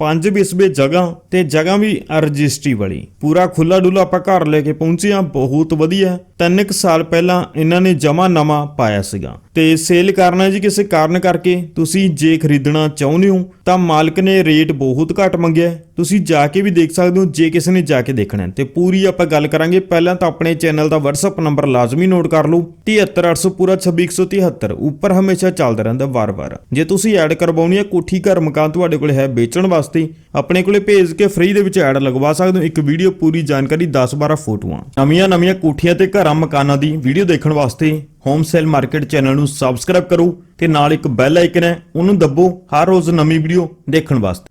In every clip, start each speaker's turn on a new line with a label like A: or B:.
A: ਪੰਜ ਬਿਸਬੇ ਜਗ੍ਹਾ ਤੇ ਜਗ੍ਹਾ ਵੀ ਰਜਿਸਟਰੀ ਵਾਲੀ। ਪੂਰਾ ਖੁੱਲਾ ਡੁੱਲਾ ਆਪਾਂ ਘਰ ਲੈ ਕੇ ਪਹੁੰਚਿਆ ਬਹੁਤ ਵਧੀਆ ਤਿੰਨ ਕੁ ਸਾਲ ਪਹਿਲਾਂ ਇਹਨਾਂ ਨੇ ਜਮਾ ਨਵਾਂ ਪਾਇਆ ਸੀਗਾ। ਤੇ ਸੇਲ ਕਰਨਾ ਜੀ ਕਿਸੇ ਕਾਰਨ ਕਰਕੇ, ਤੁਸੀਂ ਜੇ ਖਰੀਦਣਾ ਚਾਹੁੰਦੇ ਹੋ, ਤਾਂ ਮਾਲਕ ਨੇ ਰੇਟ ਬਹੁਤ ਘੱਟ ਮੰਗਿਆ ਤੁਸੀਂ ਜਾ ਕੇ ਵੀ ਦੇਖ ਸਕਦੇ ਹੋ, ਜੇ ਕਿਸੇ ਨੇ ਜਾ ਕੇ ਦੇਖਣਾ ਹੈ। ਤੇ ਪੂਰੀ ਆਪਾਂ ਗੱਲ ਕਰਾਂਗੇ। ਪਹਿਲਾਂ ਤਾਂ ਆਪਣੇ ਚੈਨਲ ਦਾ WhatsApp ਨੰਬਰ ਲਾਜ਼ਮੀ ਨੋਟ ਕਰ ਲਓ। 73800 ਪੂਰਾ 26173 ਉੱਪਰ ਹਮੇਸ਼ਾ ਚੱਲਦਾ ਰਹਿੰਦਾ ਵਾਰ-ਵਾਰ। ਜੇ ਤੁਸੀਂ ਐਡ ਕਰਵਾਉਣੀ ਹੈ, ਕੋਠੀ ਘਰ ਮਕਾਨ ਤੁਹਾਡੇ ਕੋਲ ਹੈ ਵੇਚਣ ਵਾਸਤੇ, ਆਪਣੇ ਕੋਲੇ ਭੇਜ ਕੇ ਫ੍ਰੀ ਦੇ ਵਿੱਚ ਐਡ ਲਗਵਾ ਸਕਦੇ ਹੋ। ਇੱਕ ਵੀਡੀਓ ਪੂਰੀ ਜਾਣਕਾਰੀ 10-12 ਫੋਟੋਆਂ। ਨਵੀਆਂ ਨਵੀਆਂ ਕੋਠੀਆਂ ਤੇ ਘਰਾਂ ਮਕਾਨਾਂ ਦੀ ਵੀਡੀਓ ਦੇਖਣ ਵਾਸਤੇ ਹੋਮ ਸੇਲ ਮਾਰਕੀਟ ਚੈਨਲ ਨੂੰ ਸਬਸਕ੍ਰਾਈਬ ਕਰੋ ਤੇ ਨਾਲ ਇੱਕ ਬੈਲ ਆਈਕਨ ਹੈ, ਉਹਨੂੰ ਦੱਬੋ ਹਰ ਰੋਜ਼ ਨਵੀਂ ਵੀਡੀਓ ਦੇਖਣ ਵਾਸਤੇ।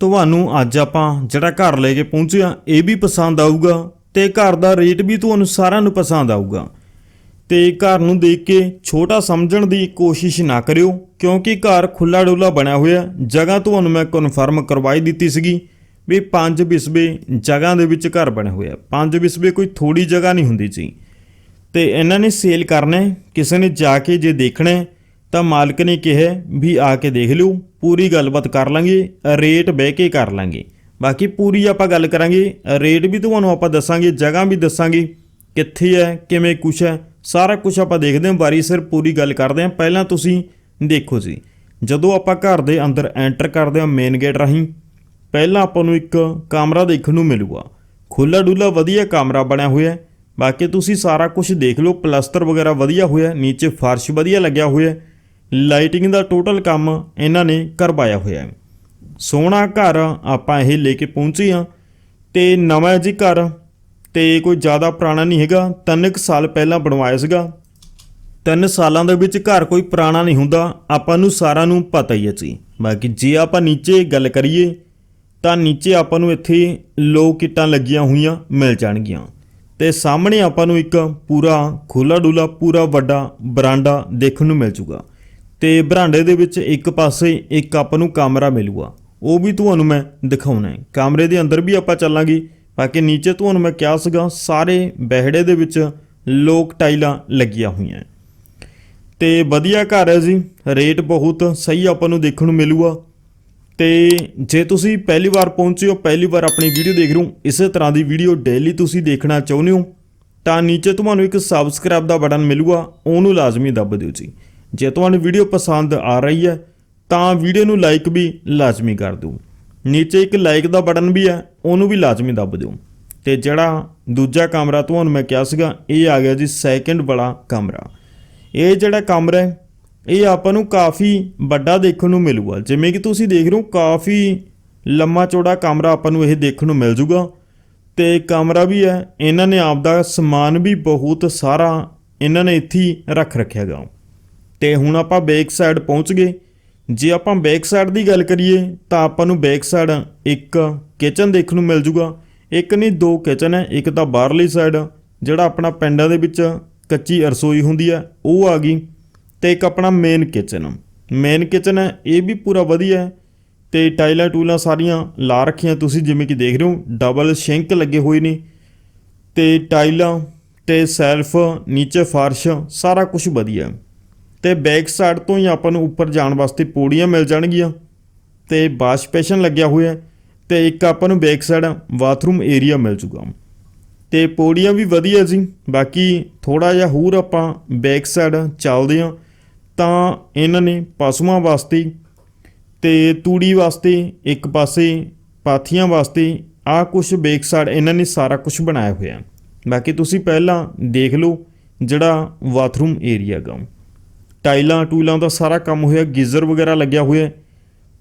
A: ਤੁਹਾਨੂੰ ਅੱਜ ਆਪਾਂ ਜਿਹੜਾ ਘਰ ਲੈ ਕੇ ਪਹੁੰਚਿਆ ਇਹ ਵੀ ਪਸੰਦ ਆਊਗਾ ਤੇ ਘਰ ਦਾ ਰੇਟ ਵੀ ਤੁਹਾਨੂੰ ਸਾਰਿਆਂ ਨੂੰ ਪਸੰਦ ਆਊਗਾ। ਤੇ ਘਰ ਨੂੰ ਦੇਖ ਕੇ ਛੋਟਾ ਸਮਝਣ ਦੀ ਕੋਸ਼ਿਸ਼ ਨਾ ਕਰਿਓ, ਕਿਉਂਕਿ ਘਰ ਖੁੱਲਾ ਡੁੱਲਾ ਬਣਿਆ ਹੋਇਆ ਜਗ੍ਹਾ ਤੁਹਾਨੂੰ ਮੈਂ ਕਨਫਰਮ ਕਰਵਾਈ ਦਿੱਤੀ ਸੀਗੀ ਵੀ ਪੰਜ ਬਿਸਬੇ ਜਗ੍ਹਾ ਦੇ ਵਿੱਚ ਘਰ ਬਣਿਆ ਹੋਇਆ ਪੰਜ ਬਿਸਬੇ ਕੋਈ ਥੋੜੀ ਜਗ੍ਹਾ ਨਹੀਂ ਹੁੰਦੀ ਸੀ। ਤੇ ਇਹਨਾਂ ਨੇ ਸੇਲ ਕਰਨਾ, ਕਿਸੇ ਨੇ ਜਾ ਕੇ ਜੇ ਦੇਖਣਾ, ਤਾਂ ਮਾਲਕ ਨੇ ਕਿਹਾ ਵੀ ਆ ਕੇ ਦੇਖ ਲਿਓ। ਪੂਰੀ ਗੱਲਬਾਤ ਕਰ ਲਾਂਗੇ, ਰੇਟ ਬਹਿ ਕੇ ਕਰ ਲਾਂਗੇ। ਬਾਕੀ ਪੂਰੀ ਆਪਾਂ ਗੱਲ ਕਰਾਂਗੇ, ਰੇਟ ਵੀ ਤੁਹਾਨੂੰ ਆਪਾਂ ਦੱਸਾਂਗੇ, ਜਗ੍ਹਾ ਵੀ ਦੱਸਾਂਗੇ, ਕਿੱਥੇ ਹੈ, ਕਿਵੇਂ ਕੁਛ ਹੈ, ਸਾਰਾ ਕੁਝ ਆਪਾਂ ਦੇਖਦੇ ਹਾਂ, ਵਾਰੀ ਸਿਰ ਪੂਰੀ ਗੱਲ ਕਰਦੇ ਹਾਂ। ਪਹਿਲਾਂ ਤੁਸੀਂ ਦੇਖੋ ਜੀ, ਜਦੋਂ ਆਪਾਂ ਘਰ ਦੇ ਅੰਦਰ ਐਂਟਰ ਕਰਦੇ ਹਾਂ ਮੇਨ ਗੇਟ ਰਾਹੀਂ, ਪਹਿਲਾਂ ਆਪਾਂ ਨੂੰ ਇੱਕ ਕਮਰਾ ਦੇਖਣ ਨੂੰ ਮਿਲੂਗਾ। ਖੁੱਲਾ ਡੁੱਲਾ ਵਧੀਆ ਕਮਰਾ ਬਣਿਆ ਹੋਇਆ ਹੈ। ਬਾਕੀ ਤੁਸੀਂ ਸਾਰਾ ਕੁਝ ਦੇਖ ਲਓ, ਪਲਸਤਰ ਵਗੈਰਾ ਵਧੀਆ ਹੋਇਆ, ਨੀਚੇ ਫਰਸ਼ ਵਧੀਆ ਲੱਗਿਆ ਹੋਇਆ ਲਾਈਟਿੰਗ ਦਾ ਟੋਟਲ ਕੰਮ ਇਹਨਾਂ ਨੇ ਕਰਵਾਇਆ ਹੋਇਆ ਹੈ। ਸੋਹਣਾ ਘਰ ਆਪਾਂ ਇਹ ਲੈ ਕੇ ਪਹੁੰਚੇ ਹਾਂ ਤੇ ਨਵਾਂ ਜੀ ਘਰ ਤੇ ਕੋਈ ਜ਼ਿਆਦਾ ਪੁਰਾਣਾ ਨਹੀਂ ਹੈਗਾ। ਤਿੰਨ ਕੁ ਸਾਲ ਪਹਿਲਾਂ ਬਣਵਾਇਆ ਸੀਗਾ। ਤਿੰਨ ਸਾਲਾਂ ਦੇ ਵਿੱਚ ਘਰ ਕੋਈ ਪੁਰਾਣਾ ਨਹੀਂ ਹੁੰਦਾ। ਆਪਾਂ ਨੂੰ ਸਾਰਿਆਂ ਨੂੰ ਪਤਾ ਹੀ ਹੈ ਜੀ। ਬਾਕੀ ਜੇ ਆਪਾਂ ਨੀਚੇ ਗੱਲ ਕਰੀਏ ਤਾਂ ਨੀਚੇ ਆਪਾਂ ਨੂੰ ਇੱਥੇ ਲੋ ਕਿੱਟਾਂ ਲੱਗੀਆਂ ਹੋਈਆਂ ਮਿਲ ਜਾਣਗੀਆਂ। ਤੇ ਸਾਹਮਣੇ ਆਪਾਂ ਨੂੰ ਇੱਕ ਪੂਰਾ ਖੁੱਲਾ ਡੁੱਲਾ ਪੂਰਾ ਵੱਡਾ ਬਰਾਂਡਾ ਦੇਖਣ ਨੂੰ ਮਿਲ ਜੂਗਾ। ਤੇ ਬਰਾਂਡੇ ਦੇ ਵਿੱਚ ਇੱਕ ਪਾਸੇ ਇੱਕ ਆਪਾਂ ਨੂੰ ਕਮਰਾ ਮਿਲੂਗਾ। ਉਹ ਵੀ ਤੁਹਾਨੂੰ ਮੈਂ ਦਿਖਾਉਣਾ ਹੈ। ਕਮਰੇ ਦੇ ਅੰਦਰ ਵੀ ਆਪਾਂ ਚੱਲਾਂਗੇ। ਬਾਕੀ ਨੀਚੇ ਤੁਹਾਨੂੰ ਮੈਂ ਕਿਹਾ ਸੀਗਾ, ਸਾਰੇ ਬਹਿੜੇ ਦੇ ਵਿੱਚ ਲੋਕ ਟਾਈਲਾਂ ਲੱਗੀਆਂ ਹੋਈਆਂ ਤੇ ਵਧੀਆ ਘਰ ਹੈ ਜੀ। ਰੇਟ ਬਹੁਤ ਸਹੀ ਆਪਾਂ ਨੂੰ ਦੇਖਣ ਨੂੰ ਮਿਲੂਗਾ। ਤੇ ਜੇ ਤੁਸੀਂ ਪਹਿਲੀ ਵਾਰ ਪਹੁੰਚੇ ਹੋ, ਪਹਿਲੀ ਵਾਰ ਆਪਣੀ ਵੀਡੀਓ ਦੇਖ ਰਹੇ ਹੋ, ਇਸੇ ਤਰ੍ਹਾਂ ਦੀ ਵੀਡੀਓ ਡੇਲੀ ਤੁਸੀਂ ਦੇਖਣਾ ਚਾਹੁੰਦੇ ਹੋ, ਤਾਂ ਨੀਚੇ ਤੁਹਾਨੂੰ ਇੱਕ ਸਬਸਕ੍ਰਾਈਬ ਦਾ ਬਟਨ ਮਿਲੂਗਾ। ਉਹਨੂੰ ਲਾਜ਼ਮੀ ਦੱਬ ਦਿਓ ਜੀ। ਜੇ ਤੁਹਾਨੂੰ ਵੀਡੀਓ ਪਸੰਦ ਆ ਰਹੀ ਹੈ, ਤਾਂ ਵੀਡੀਓ ਨੂੰ ਲਾਈਕ ਵੀ ਲਾਜ਼ਮੀ ਕਰ ਦਿਓ। ਨੀਚੇ ਇੱਕ ਲਾਈਕ ਦਾ ਬਟਨ ਵੀ ਹੈ, ਉਹਨੂੰ ਵੀ ਲਾਜ਼ਮੀ ਦੱਬ ਦਿਓ। ਤੇ ਜਿਹੜਾ ਦੂਜਾ ਕਮਰਾ ਤੁਹਾਨੂੰ ਮੈਂ ਕਿਹਾ ਸੀਗਾ, ਇਹ ਆ ਗਿਆ ਜੀ ਸੈਕੰਡ ਵਾਲਾ ਕਮਰਾ। ਇਹ ਜਿਹੜਾ ਕਮਰਾ ਹੈ, ਇਹ ਆਪਾਂ ਨੂੰ ਕਾਫੀ ਵੱਡਾ ਦੇਖਣ ਨੂੰ ਮਿਲੂਗਾ। ਜਿਵੇਂ ਕਿ ਤੁਸੀਂ ਦੇਖ ਰਹੇ ਹੋ, ਕਾਫੀ ਲੰਮਾ ਚੌੜਾ ਕਮਰਾ ਆਪਾਂ ਨੂੰ ਇਹ ਦੇਖਣ ਨੂੰ ਮਿਲ ਜੂਗਾ। ਤੇ ਕਮਰਾ ਵੀ ਹੈ, ਇਹਨਾਂ ਨੇ ਆਪਦਾ ਸਮਾਨ ਵੀ ਬਹੁਤ ਸਾਰਾ ਇਹਨਾਂ ਨੇ ਇੱਥੇ ਰੱਖ ਰੱਖਿਆ ਗਾ ਤੇ ਹੁਣ ਆਪਾਂ ਬੈਕ ਸਾਈਡ ਪਹੁੰਚ ਗਏ। ਜੇ ਆਪਾਂ ਬੈਕ ਸਾਈਡ ਦੀ ਗੱਲ ਕਰੀਏ, ਤਾਂ ਆਪਾਂ ਨੂੰ ਬੈਕ ਸਾਈਡ ਇੱਕ ਕਿਚਨ ਦੇਖਣ ਨੂੰ ਮਿਲ ਜੂਗਾ। ਇੱਕ ਨਹੀਂ, ਦੋ ਕਿਚਨ ਹੈ, ਇੱਕ ਤਾਂ ਬਾਹਰਲੀ ਸਾਈਡ ਜਿਹੜਾ ਆਪਣਾ ਪਿੰਡਾਂ ਦੇ ਵਿੱਚ ਕੱਚੀ ਰਸੋਈ ਹੁੰਦੀ ਹੈ, ਉਹ ਆ ਗਈ। ਤੇ ਇੱਕ ਆਪਣਾ ਮੇਨ ਕਿਚਨ ਮੇਨ ਕਿਚਨ ਹੈ, ਇਹ ਵੀ ਪੂਰਾ ਵਧੀਆ ਹੈ। ਤੇ ਟਾਈਲਾਂ ਟੂਲਾਂ ਸਾਰੀਆਂ ਲਾ ਰੱਖੀਆਂ ਤੁਸੀਂ, ਜਿਵੇਂ ਕਿ ਦੇਖ ਰਹੇ ਹੋ ਡਬਲ ਸ਼ਿੰਕ ਲੱਗੇ ਹੋਏ ਨੇ। ਤੇ ਟਾਈਲਾਂ ਤੇ ਸੈਲਫ, ਨੀਚੇ ਫਰਸ਼, ਸਾਰਾ ਕੁਝ ਵਧੀਆ ਤੇ ਬੈਕ ਸਾਈਡ ਤੋਂ ਹੀ ਆਪਾਂ ਨੂੰ ਉੱਪਰ ਜਾਣ ਵਾਸਤੇ ਪੌੜੀਆਂ ਮਿਲ ਜਾਣਗੀਆਂ ਤੇ ਵਾਸ਼ ਬੇਸਿਨ ਲੱਗਿਆ ਹੋਇਆ ਹੈ ਤੇ ਇੱਕ ਆਪਾਂ ਨੂੰ ਬੈਕ ਸਾਈਡ ਬਾਥਰੂਮ ਏਰੀਆ ਮਿਲ ਜੂਗਾ। ਤੇ ਪੌੜੀਆਂ ਵੀ ਵਧੀਆ ਜੀ। ਬਾਕੀ ਥੋੜਾ ਜਿਹਾ ਹੋਰ ਆਪਾਂ ਬੈਕ ਸਾਈਡ ਚੱਲਦੇ ਹਾਂ ਤਾਂ ਇਹਨਾਂ ਨੇ ਪਸ਼ੂਆਂ ਵਾਸਤੇ ਤੇ ਤੂੜੀ ਵਾਸਤੇ, ਇੱਕ ਪਾਸੇ ਪਾਥੀਆਂ ਵਾਸਤੇ ਆਹ ਕੁਝ ਬੈਕ ਸਾਈਡ ਇਹਨਾਂ ਨੇ ਸਾਰਾ ਕੁਝ ਬਣਾਇਆ ਹੋਇਆ ਬਾਕੀ ਤੁਸੀਂ ਪਹਿਲਾਂ ਦੇਖ ਲਓ ਜਿਹੜਾ ਬਾਥਰੂਮ ਏਰੀਆ ਗਾ ਟਾਈਲਾਂ ਟੂਲਾਂ ਦਾ ਸਾਰਾ ਕੰਮ ਹੋਇਆ, ਗੀਜ਼ਰ ਵਗੈਰਾ ਲੱਗਿਆ ਹੋਇਆ ਹੈ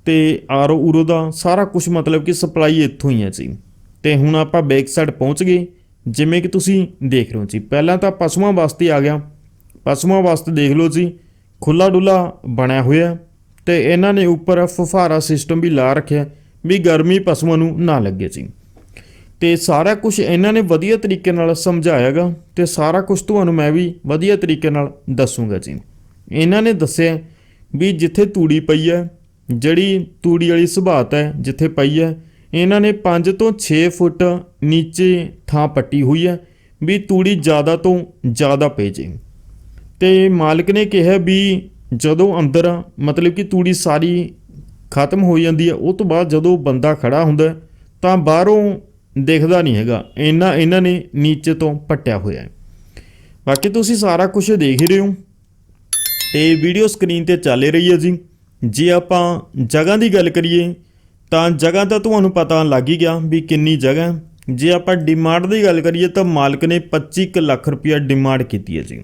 A: ਤੇ ਆਰਓ ਉਰੋ ਦਾ ਸਾਰਾ ਕੁਝ ਮਤਲਬ ਕਿ ਸਪਲਾਈ ਇੱਥੋਂ ਹੀ ਹੈ ਜੀ। ਤੇ ਹੁਣ ਆਪਾਂ ਬੈਕ ਸਾਈਡ ਪਹੁੰਚ ਗਏ, ਜਿਵੇਂ ਕਿ ਤੁਸੀਂ ਦੇਖ ਰਹੇ ਹੋ ਜੀ। ਪਹਿਲਾਂ ਤਾਂ ਪਸ਼ੂਆਂ ਵਾਸਤੇ ਆ ਗਿਆ। ਪਸ਼ੂਆਂ ਵਾਸਤੇ ਦੇਖ ਲਓ ਜੀ ਖੁੱਲਾ ਡੁੱਲਾ ਬਣਿਆ ਹੋਇਆ ਹੈ ਤੇ ਇਹਨਾਂ ਨੇ ਉੱਪਰ ਫੁਫਾਰਾ ਸਿਸਟਮ ਵੀ ਲਾ ਰੱਖਿਆ ਵੀ ਗਰਮੀ ਪਸ਼ੂਆਂ ਨੂੰ ਨਾ ਲੱਗੇ ਜੀ। ਤੇ ਸਾਰਾ ਕੁਝ ਇਹਨਾਂ ਨੇ ਵਧੀਆ ਤਰੀਕੇ ਨਾਲ ਸਮਝਾਇਆਗਾ ਤੇ ਸਾਰਾ ਕੁਝ ਤੁਹਾਨੂੰ ਮੈਂ ਵੀ ਵਧੀਆ ਤਰੀਕੇ ਨਾਲ ਦੱਸੂਗਾ ਜੀ। ਇਹਨਾਂ ਨੇ ਦੱਸਿਆ ਵੀ ਜਿੱਥੇ ਤੂੜੀ ਪਈ ਹੈ, ਜਿਹੜੀ ਤੂੜੀ ਵਾਲੀ ਸੁਭਾਤ ਹੈ ਜਿੱਥੇ ਪਈ ਹੈ, ਇਹਨਾਂ ਨੇ 5 ਤੋਂ 6 ਫੁੱਟ ਨੀਚੇ ਥਾਂ ਪੱਟੀ ਹੋਈ ਹੈ ਵੀ ਤੂੜੀ ਜ਼ਿਆਦਾ ਤੋਂ ਜ਼ਿਆਦਾ ਪੈ ਜੇ। ਤੇ ਮਾਲਕ ਨੇ ਕਿਹਾ ਵੀ ਜਦੋਂ ਅੰਦਰ ਮਤਲਬ ਕਿ ਤੂੜੀ ਸਾਰੀ ਖਤਮ ਹੋ ਜਾਂਦੀ ਹੈ, ਉਹ ਤੋਂ ਬਾਅਦ ਜਦੋਂ ਬੰਦਾ ਖੜਾ ਹੁੰਦਾ ਤਾਂ ਬਾਹਰੋਂ ਦੇਖਦਾ ਨਹੀਂ ਹੈਗਾ। ਇਹਨਾਂ ਇਹਨਾਂ ਨੇ ਨੀਚੇ ਤੋਂ ਪੱਟਿਆ ਹੋਇਆ ਹੈ। ਬਾਕੀ ਤੁਸੀਂ ਸਾਰਾ ਕੁਝ ਦੇਖ ਹੀ ਰਹੇ ਹੋ। ਤੇ ਵੀਡੀਓ ਸਕਰੀਨ ਤੇ ਚੱਲ ਰਹੀ ਹੈ ਜੀ। ਜੇ ਆਪਾਂ ਜਗ੍ਹਾ ਦੀ ਗੱਲ ਕਰੀਏ, ਤਾਂ ਜਗ੍ਹਾ ਤਾਂ ਤੁਹਾਨੂੰ ਪਤਾ ਲੱਗ ਹੀ ਗਿਆ ਵੀ ਕਿੰਨੀ ਜਗ੍ਹਾ ਜੇ ਆਪਾਂ ਡਿਮਾਂਡ ਦੀ ਗੱਲ ਕਰੀਏ, ਤਾਂ ਮਾਲਕ ਨੇ 25 ਕੁ ਲੱਖ ਰੁਪਇਆ ਡਿਮਾਂਡ ਕੀਤੀ ਹੈ ਜੀ।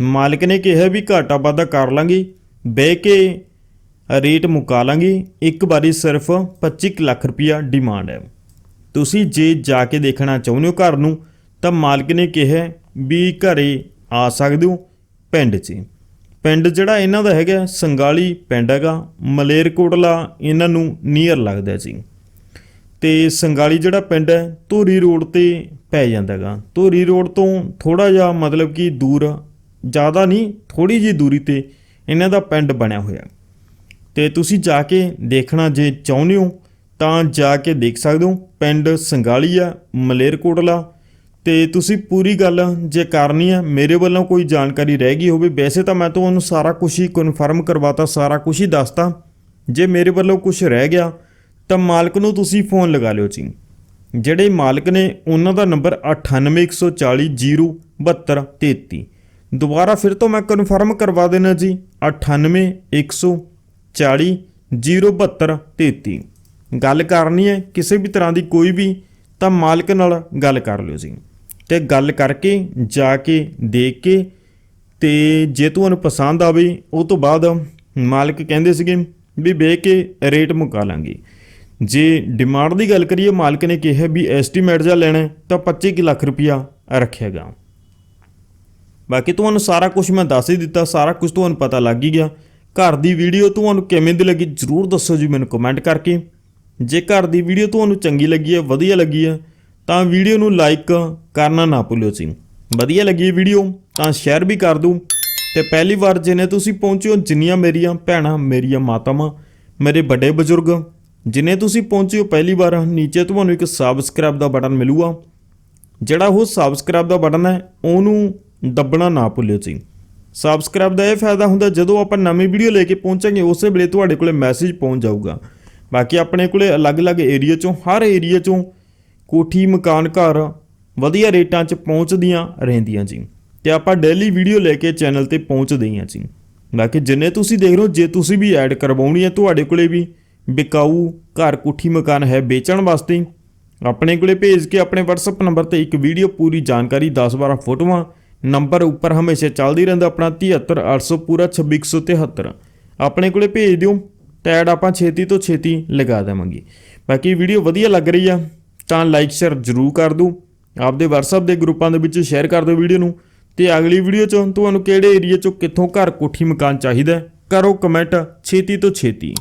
A: ਮਾਲਕ ਨੇ ਕਿਹਾ ਵੀ ਘਾਟਾ ਵਾਧਾ ਕਰ ਲਾਂਗੇ, ਬਹਿ ਕੇ ਰੇਟ ਮੁਕਾ ਲਾਂਗੇ। ਇੱਕ ਵਾਰੀ ਸਿਰਫ 25 ਕੁ ਲੱਖ ਰੁਪਇਆ ਡਿਮਾਂਡ ਹੈ। ਤੁਸੀਂ ਜੇ ਜਾ ਕੇ ਦੇਖਣਾ ਚਾਹੁੰਦੇ ਹੋ ਘਰ ਨੂੰ, ਤਾਂ ਮਾਲਕ ਨੇ ਕਿਹਾ ਵੀ ਘਰੇ ਆ ਸਕਦੇ ਹੋ ਪਿੰਡ 'ਚ। ਪਿੰਡ ਜਿਹੜਾ ਇਹਨਾਂ ਦਾ ਹੈਗਾ, ਸੰਗਾਲੀ ਪਿੰਡ ਹੈਗਾ, ਮਲੇਰਕੋਟਲਾ ਇਹਨਾਂ ਨੂੰ ਨੀਅਰ ਲੱਗਦਾ ਜੀ। ਤੇ ਸੰਗਾਲੀ ਜਿਹੜਾ ਪਿੰਡ ਹੈ, ਧੂਰੀ ਰੋਡ ਤੇ ਪੈ ਜਾਂਦਾ ਹੈਗਾ। ਧੂਰੀ ਰੋਡ ਤੋਂ ਥੋੜਾ ਜਿਹਾ ਮਤਲਬ ਕਿ ਦੂਰ, ਜ਼ਿਆਦਾ ਨਹੀਂ ਥੋੜੀ ਜੀ ਦੂਰੀ ਤੇ ਇਹਨਾਂ ਦਾ ਪਿੰਡ ਬਣਿਆ ਹੋਇਆ। ਤੇ ਤੁਸੀਂ ਜਾ ਕੇ ਦੇਖਣਾ ਜੇ ਚਾਹੁੰਦੇ ਹੋ, ਤਾਂ ਜਾ ਕੇ ਦੇਖ ਸਕਦੇ ਹੋ, ਪਿੰਡ ਸੰਗਾਲੀ ਆ, ਮਲੇਰਕੋਟਲਾ ਤੇ ਤੁਸੀਂ ਪੂਰੀ ਗੱਲ ਜੇ ਕਰਨੀ ਹੈ ਮੇਰੇ ਵੱਲੋਂ ਕੋਈ ਜਾਣਕਾਰੀ ਰਹਿ ਗਈ ਹੋਵੇ, ਵੈਸੇ ਤਾਂ ਮੈਂ ਤੁਹਾਨੂੰ ਸਾਰਾ ਕੁਝ ਹੀ ਕਨਫਰਮ ਕਰਵਾਤਾ, ਸਾਰਾ ਕੁਝ ਹੀ ਦੱਸਤਾ। ਜੇ ਮੇਰੇ ਵੱਲੋਂ ਕੁਝ ਰਹਿ ਗਿਆ, ਤਾਂ ਮਾਲਕ ਨੂੰ ਤੁਸੀਂ ਫੋਨ ਲਗਾ ਲਿਓ ਜੀ। ਜਿਹੜੇ ਮਾਲਕ ਨੇ ਉਹਨਾਂ ਦਾ ਨੰਬਰ 9814007233 ਦੁਬਾਰਾ ਫਿਰ ਤੋਂ ਮੈਂ ਕਨਫਰਮ ਕਰਵਾ ਦੇਣਾ ਜੀ 9814007233 ਗੱਲ ਕਰਨੀ ਹੈ ਕਿਸੇ ਵੀ ਤਰ੍ਹਾਂ ਦੀ ਕੋਈ ਵੀ, ਤਾਂ ਮਾਲਕ ਨਾਲ ਗੱਲ ਕਰ ਲਿਓ ਜੀ। ਤੇ ਗੱਲ ਕਰਕੇ, ਜਾ ਕੇ, ਦੇਖ ਕੇ ਤੇ ਜੇ ਤੁਹਾਨੂੰ ਪਸੰਦ ਆਵੇ, ਉਹ ਤੋਂ ਬਾਅਦ ਮਾਲਕ ਕਹਿੰਦੇ ਸੀਗੇ ਵੀ ਵੇਖ ਕੇ ਰੇਟ ਮੁਕਾ ਲਾਂਗੇ। ਜੇ ਡਿਮਾਂਡ ਦੀ ਗੱਲ ਕਰੀਏ, ਮਾਲਕ ਨੇ ਕਿਹਾ ਵੀ ਐਸਟੀਮੇਟ ਜਾਂ ਲੈਣਾ ਤਾਂ 25 ਕੁ ਲੱਖ ਰੁਪਇਆ ਰੱਖਿਆਗਾ। ਬਾਕੀ ਤੁਹਾਨੂੰ ਸਾਰਾ ਕੁਝ ਮੈਂ ਦੱਸ ਹੀ ਦਿੱਤਾ, ਸਾਰਾ ਕੁਝ ਤੁਹਾਨੂੰ ਪਤਾ ਲੱਗ ਹੀ ਗਿਆ। ਘਰ ਦੀ ਵੀਡੀਓ ਤੁਹਾਨੂੰ ਕਿਵੇਂ ਦੀ ਲੱਗੀ, ਜਰੂਰ ਦੱਸੋ ਜੀ ਮੈਨੂੰ ਕਮੈਂਟ ਕਰਕੇ। ਜੇ ਘਰ ਦੀ ਵੀਡੀਓ ਤੁਹਾਨੂੰ ਚੰਗੀ ਲੱਗੀ ਹੈ, ਵਧੀਆ ਲੱਗੀ ਹੈ ਤਾਂ ਵੀਡੀਓ ਨੂੰ ਲਾਈਕ ਕਰਨਾ ਨਾ ਭੁੱਲਿਓ ਜੀ। ਵਧੀਆ ਲੱਗੀ ਵੀਡੀਓ, ਤਾਂ ਸ਼ੇਅਰ ਵੀ ਕਰ ਦਿਓ ਤੇ ਪਹਿਲੀ ਵਾਰ ਜਿਹਨੇ ਤੁਸੀਂ ਪਹੁੰਚਿਓ ਜਿੰਨੀਆਂ ਮੇਰੀਆਂ ਭੈਣਾਂ, ਮੇਰੀਆਂ ਮਾਤਾਵਾਂ, ਮੇਰੇ ਵੱਡੇ ਬਜ਼ੁਰਗ, ਜਿਨੇ ਤੁਸੀਂ ਪਹੁੰਚਿਓ ਪਹਿਲੀ ਵਾਰ, ਨੀਚੇ ਤੁਹਾਨੂੰ ਇੱਕ ਸਬਸਕ੍ਰਾਈਬ ਦਾ ਬਟਨ ਮਿਲੂਗਾ। ਜਿਹੜਾ ਉਹ ਸਬਸਕ੍ਰਾਈਬ ਦਾ ਬਟਨ ਹੈ, ਉਹਨੂੰ ਦੱਬਣਾ ਨਾ ਭੁੱਲਿਓ ਜੀ। ਸਬਸਕ੍ਰਾਈਬ ਦਾ ਇਹ ਫਾਇਦਾ ਹੁੰਦਾ, ਜਦੋਂ ਆਪਾਂ ਨਵੀਂ ਵੀਡੀਓ ਲੈ ਕੇ ਪਹੁੰਚਾਂਗੇ, ਉਸੇ ਵੇਲੇ ਤੁਹਾਡੇ ਕੋਲੇ ਮੈਸੇਜ ਪਹੁੰਚ ਜਾਊਗਾ। ਬਾਕੀ ਆਪਣੇ ਕੋਲੇ ਅਲੱਗ-ਅਲੱਗ ਏਰੀਆ ਚੋਂ, ਹਰ ਏਰੀਆ ਚੋਂ ਕੋਠੀ, ਮਕਾਨ, ਘਰ ਵਧੀਆ ਰੇਟਾਂ 'ਚ ਪਹੁੰਚਦੀਆਂ ਰਹਿੰਦੀਆਂ ਜੀ। ਤੇ ਆਪਾਂ ਡੇਲੀ ਵੀਡੀਓ ਲੈ ਕੇ ਚੈਨਲ ਤੇ ਪਹੁੰਚਦੇ ਹਾਂ ਜੀ। ਬਾਕੀ ਜਿੰਨੇ ਤੁਸੀਂ ਦੇਖ ਰਹੇ ਹੋ, ਜੇ ਤੁਸੀਂ ਵੀ ਐਡ ਕਰਵਾਉਣੀ ਹੈ ਤੁਹਾਡੇ ਕੋਲੇ ਵੀ ਵਿਕਾਊ ਘਰ, ਕੋਠੀ, ਮਕਾਨ ਹੈ ਵੇਚਣ ਵਾਸਤੇ, ਆਪਣੇ ਕੋਲੇ ਭੇਜ ਕੇ ਆਪਣੇ WhatsApp ਨੰਬਰ ਤੇ ਇੱਕ ਵੀਡੀਓ ਪੂਰੀ ਜਾਣਕਾਰੀ 10-12 ਫੋਟੋਆਂ, ਨੰਬਰ ਉੱਪਰ ਹਮੇਸ਼ਾ ਚੱਲਦੀ ਰਹਿੰਦਾ ਆਪਣਾ 73800 ਪੂਰਾ 2673 ਆਪਣੇ ਕੋਲੇ ਭੇਜ ਦਿਓ ਟੈਡ ਆਪਾਂ ਛੇਤੀ ਤੋਂ ਛੇਤੀ ਲਗਾ ਦੇਵਾਂਗੇ। ਬਾਕੀ ਵੀਡੀਓ ਵਧੀਆ ਲੱਗ ਰਹੀ ਆ। ਤਾਂ ਲਾਈਕ ਸ਼ੇਅਰ ਜ਼ਰੂਰ ਕਰ ਦਿਓ। ਆਪਦੇ WhatsApp ਦੇ ਗਰੁੱਪਾਂ ਦੇ ਵਿੱਚ ਸ਼ੇਅਰ ਕਰ ਦਿਓ ਵੀਡੀਓ ਨੂੰ। ਤੇ ਅਗਲੀ ਵੀਡੀਓ 'ਚ ਤੁਹਾਨੂੰ ਕਿਹੜੇ ਏਰੀਆ 'ਚੋਂ ਕਿੱਥੋਂ ਘਰ ਕੋਠੀ ਮਕਾਨ ਚਾਹੀਦਾ ਕਰੋ ਕਮੈਂਟ ਛੇਤੀ ਤੋਂ ਛੇਤੀ।